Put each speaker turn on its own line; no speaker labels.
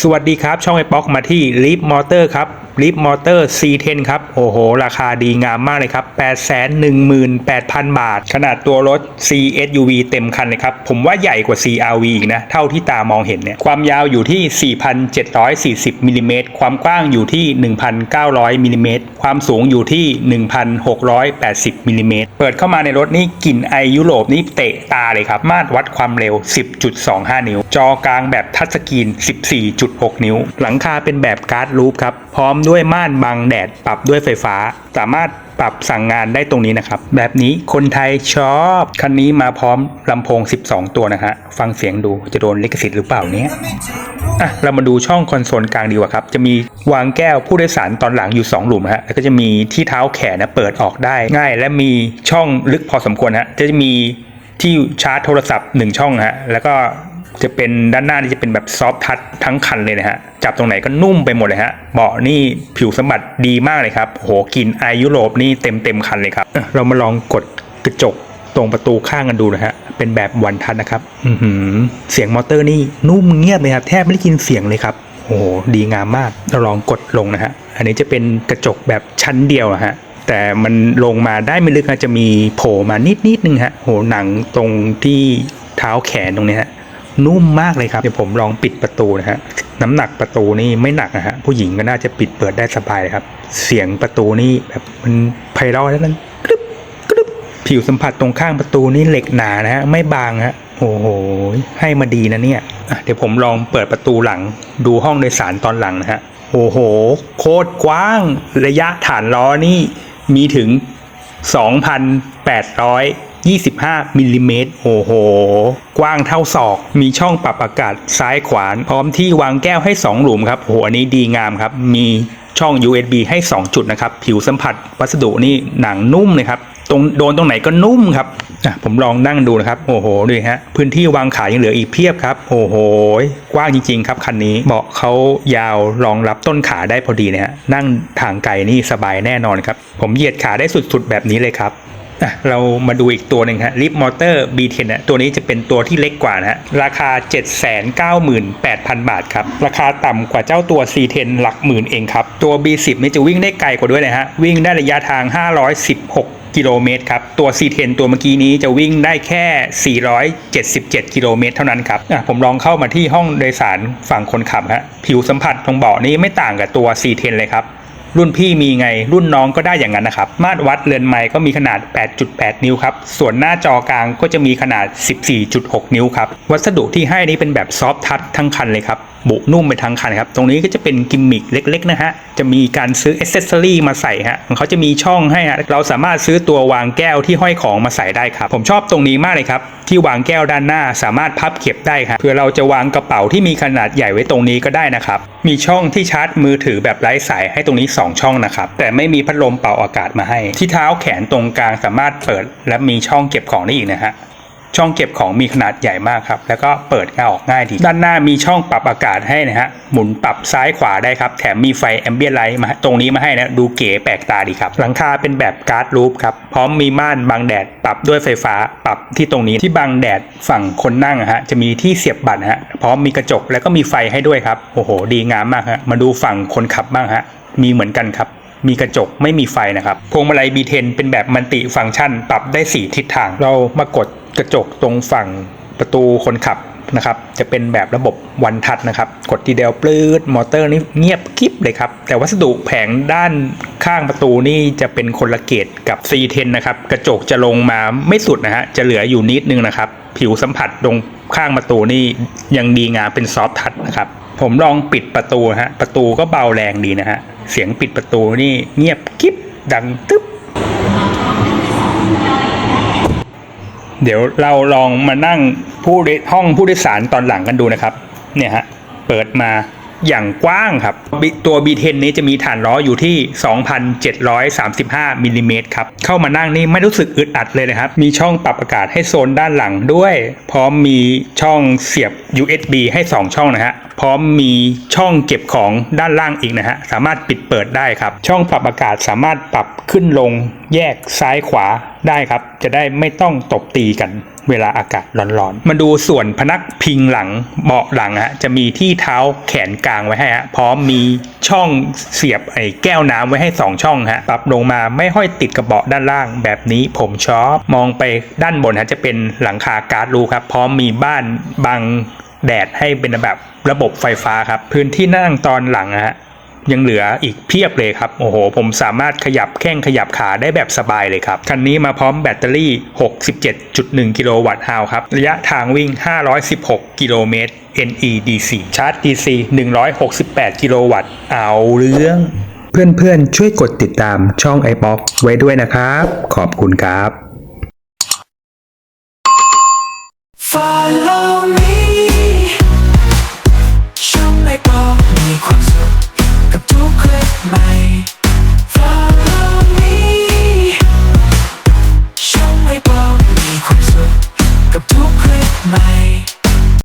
สวัสดีครับ ช่องไอป๊อกมาที่ลิฟมอเตอร์ครับ Leap Motor C10 ครับ โอ้โห ราคาดีงามมากเลยครับ 818,000 บาท ขนาดตัวรถ CSUV เต็มคันเลยครับ ผมว่าใหญ่กว่า CRV อีกนะ เท่าที่ตามองเห็นเนี่ย ความยาวอยู่ที่ 4,740มิลลิเมตร ความกว้างอยู่ที่ 1,900มิลลิเมตร ความสูงอยู่ที่ 1,680มิลลิเมตร เปิดเข้ามาในรถนี่กลิ่นไอยุโรปนี่เตะตาเลยครับ มาตรวัดความเร็ว 10.25 นิ้ว จอกลางแบบทัชสกรีน 14.6 นิ้ว หลังคาเป็นแบบการ์ดลูปครับ พร้อมด้วยม่านบังแดดปรับด้วยไฟฟ้า สามารถปรับสั่งงานได้ตรงนี้นะครับ แบบนี้คนไทยชอบ คันนี้มาพร้อมลำโพง 12 ตัวนะฮะฟังเสียงดูจะโดนลิขสิทธิ์หรือเปล่าเนี้ยอะเรามาดูช่องคอนโซลกลางดีกว่าครับ จะมีวางแก้วผู้โดยสารตอนหลังอยู่ 2 หลุมฮะแล้วก็จะมีที่เท้าแขนนะเปิดออกได้ง่าย และมีช่องลึกพอสมควรฮะจะมีที่ชาร์จโทรศัพท์ 1 ช่องฮะแล้วก็ จะเป็นด้านหน้านี่จะเป็นแบบซอฟทัชทั้งคันเลยนะฮะ จับตรงไหนก็นุ่มไปหมดเลยฮะ เบาะนี่ผิวสัมผัสดีมากเลยครับ โหกลินไอยุโรปนี่เต็มเต็มคันเลยครับ เรามาลองกดกระจกตรงประตูข้างกันดูนะฮะ เป็นแบบวันทันนะครับ อือหือเสียงมอเตอร์นี่นุ่มเงียบเลยครับ แทบไม่ได้ยินเสียงเลยครับ โอ้โห ดีงามมาก เราลองกดลงนะฮะ อันนี้จะเป็นกระจกแบบชั้นเดียวอะฮะแต่มันลงมาได้ไม่ลึกนะจะมีโผล่มานิดนิดนึงฮะโหหนังตรงที่เท้าแขนตรงนี้ฮะ นุ่มมากเลยครับ เดี๋ยวผมลองปิดประตูนะฮะ น้ำหนักประตูนี่ไม่หนักนะฮะ ผู้หญิงก็น่าจะปิดเปิดได้สบายเลยครับ เสียงประตูนี่แบบมันไพเราะแล้วมันกรึบกรึบผิวสัมผัสตรงข้างประตูนี่เหล็กหนานะฮะ ไม่บางฮะ โอ้โห ให้มาดีนะเนี่ยเดี๋ยวผมลองเปิดประตูหลัง ดูห้องโดยสารตอนหลังนะฮะ โอ้โห โคตรกว้าง ระยะฐานล้อนี่มีถึง 25มิลลิเมตรโอ้โห กว้างเท่าศอก มีช่องปรับอากาศซ้ายขวาน พร้อมที่วางแก้วให้ 2 หลุมครับโหอันนี้ดีงามครับ มีช่อง USB ให้ 2 จุดนะครับ ผิวสัมผัสวัสดุนี่หนังนุ่มเลยครับตรงโดนตรงไหนก็นุ่มครับอะผมลองนั่งดูนะครับโอ้โหดูฮะพื้นที่วางขายังเหลืออีกเพียบครับ โอ้โหกว้างจริง ๆ ครับคันนี้เบาะเขายาวรองรับต้นขาได้พอดีนะฮะนั่งทางไกลนี่สบายแน่นอนครับ ผมเหยียดขาได้สุดๆแบบนี้เลยครับ อะเรามาดูอีกตัวหนึ่งฮะลิฟมอเตอร์ B10 นะตัวนี้จะเป็นตัวที่เล็กกว่านะฮะราคา 798,000 บาทครับ ราคาต่ำกว่าเจ้าตัว C10 หลักหมื่นเองครับ ตัว B10 นี่จะวิ่งได้ไกลกว่าด้วยนะฮะ วิ่งได้ระยะทาง 516กิโลเมตรครับ ตัว C10 ตัวเมื่อกี้นี้จะวิ่งได้แค่ 477 กิโลเมตรเท่านั้นครับอะผมลองเข้ามาที่ห้องโดยสารฝั่งคนขับฮะผิวสัมผัสตรงเบาะนี้ไม่ต่างกับตัว C10 เลยครับ รุ่นพี่มีไง รุ่นน้องก็ได้อย่างนั้นนะครับ มาตรวัดเรือนไม้ก็มีขนาด 8.8 นิ้วครับ ส่วนหน้าจอกลางก็จะมีขนาด 14.6 นิ้วครับ วัสดุที่ให้นี้เป็นแบบซอฟทัชทั้งคันเลยครับบุนุ่มไปทั้งคันครับ ตรงนี้ก็จะเป็นกิมมิคเล็กๆนะฮะ จะมีการซื้ออ c เซสซอรี่มาใส่ฮะเขาจะมีช่องให้ฮะเราสามารถซื้อตัววางแก้วที่ห้อยของมาใส่ได้ครับ ผมชอบตรงนี้มากเลยครับ ที่วางแก้วด้านหน้าสามารถพับเก็บได้ครับเพื่อเราจะวางกระเป๋าที่มีขนาดใหญ่ไว้ตรงนี้ก็ได้นะครับ มีช่องที่ชาร์จมือถือแบบไร้สายให้ตรงนี้ 2 ช่องนะครับ แต่ไม่มีพัดลมเป่าอากาศมาให้ ที่เท้าแขนตรงกลางสามารถเปิด และมีช่องเก็บของได้อีกนะฮะ ช่องเก็บของมีขนาดใหญ่มากครับ แล้วก็เปิดง่ายออกง่ายดี ด้านหน้ามีช่องปรับอากาศให้นะฮะ หมุนปรับซ้ายขวาได้ครับ แถมมีไฟแอมเบียนไลท์มาตรงนี้มาให้นะ ดูเก๋แปลกตาดีครับ หลังคาเป็นแบบการ์ดรูปครับ พร้อมมีม่านบังแดด ปรับด้วยไฟฟ้า ปรับที่ตรงนี้ที่บังแดดฝั่งคนนั่งอะฮะ จะมีที่เสียบบัตรฮะ พร้อมมีกระจกแล้วก็มีไฟให้ด้วยครับ โอ้โห ดีงามมากฮะ มาดูฝั่งคนขับบ้างฮะ มีเหมือนกันครับมีกระจกไม่มีไฟนะครับ พวงมาลัย B10 เป็นแบบมัลติฟังก์ชัน ปรับได้ 4 ทิศทาง เรามากด กระจกตรงฝั่งประตูคนขับนะครับ จะเป็นแบบระบบวันทัชนะครับ กดทีเดียวปลื้ดมอเตอร์นี่เงียบกริบเลยครับ แต่วัสดุแผงด้านข้างประตูนี่จะเป็นคนละเกตกับ C10 นะครับ กระจกจะลงมาไม่สุดนะฮะ จะเหลืออยู่นิดนึงนะครับ ผิวสัมผัสตรงข้างประตูนี่ยังดีงามเป็นซอฟท์ทัชนะครับ ผมลองปิดประตูฮะ ประตูก็เบาแรงดีนะฮะ เสียงปิดประตูนี่เงียบกิ๊บดังตึ๊บ เดี๋ยวเราลองมานั่งผู้โดยห้องผู้โดยสารตอนหลังกันดูนะครับ เนี่ยฮะ เปิดมาอย่างกว้างครับ ตัว B10 นี้จะมีฐานล้ออยู่ที่ 2,735มิลลิเมตรครับ เข้ามานั่งนี่ไม่รู้สึกอึดอัดเลยนะครับ มีช่องปรับอากาศให้โซนด้านหลังด้วย พร้อมมีช่องเสียบ USB ให้ 2 ช่องนะฮะ พร้อมมีช่องเก็บของด้านล่างอีกนะฮะ สามารถปิดเปิดได้ครับ ช่องปรับอากาศสามารถปรับขึ้นลงแยกซ้ายขวาได้ครับ จะได้ไม่ต้องตบตีกันเวลาอากาศร้อนๆ มาดูส่วนพนักพิงหลังเบาะหลังฮะจะมีที่เท้าแขนกลางไว้ให้ฮะพร้อมมีช่องเสียบไอ้แก้วน้ำไว้ให้ 2 ช่องฮะปรับลงมาไม่ห้อยติดกับเบาะด้านล่างแบบนี้ผมชอบ มองไปด้านบนฮะจะเป็นหลังคาการ์ดรูครับ พร้อมมีบ้านบังแดดให้เป็นแบบระบบไฟฟ้าครับ พื้นที่นั่งตอนหลังฮะ ยังเหลืออีกเพียบเลยครับ โอ้โห ผมสามารถขยับแข้งขยับขาได้แบบสบายเลยครับ คันนี้มาพร้อมแบตเตอรี่ 67.1 กิโลวัตต์ฮาวครับ ระยะทางวิ่ง 516 กิโลเมตร NEDC ชาร์จ DC 168 กิโลวัตต์ เอาเรื่องเพื่อนๆ ช่วยกดติดตามช่อง iBox ไว้ด้วยนะครับ ขอบคุณครับ
Follow